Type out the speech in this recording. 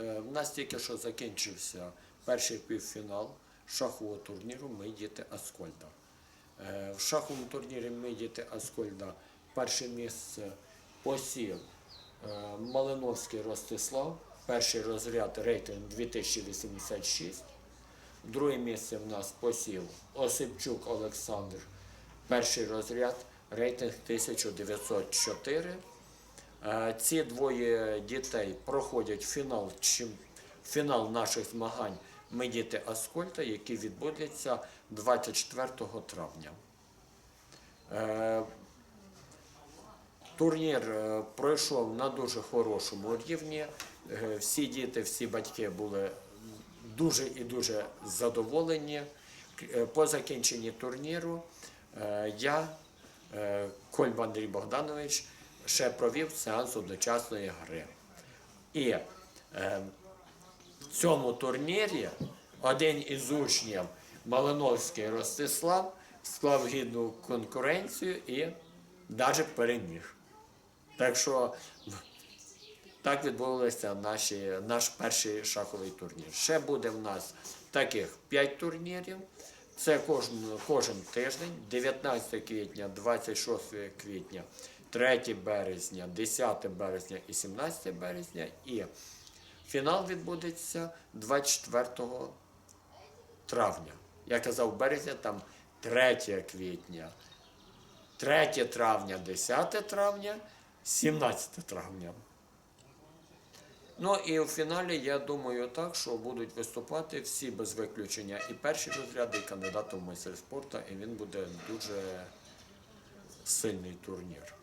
Е, В нас тільки що закінчився перший півфінал шахового турніру Ми діти Аскольда. Е, В шаховому турнірі Ми діти Аскольда перше місце посів е, Малиновський Ростислав, перший розряд рейтинг 2086. Друге місце в нас посів Осипчук Олександр, перший розряд, рейтинг 1904. Е, Ці двоє дітей проходять фінал, фінал наших змагань Ми діти Аскольда, який відбудеться 24 травня. Е, Турнір е, пройшов на дуже хорошому рівні. Всі діти, всі батьки були дуже і дуже задоволені. По закінченні турніру я, Кольба Андрій Богданович, ще провів сеанс одночасної гри. І е, в цьому турнірі один із учнів Малиновський Ростислав склав гідну конкуренцію і навіть переміг. Так що так відбувався наш перший шаховий турнір. Ще буде в нас таких 5 турнірів. Це кожен, кожен тиждень, 19 квітня, 26 квітня, 3 березня, 10 березня і 17 березня. І фінал відбудеться 24 травня. Я казав березня, там 3 квітня, 3 травня, 10 травня, 17 травня. Ну і в фіналі я думаю так, що будуть виступати всі без виключення і перші розряди, і кандидати в майстер спорту, і він буде дуже сильний турнір.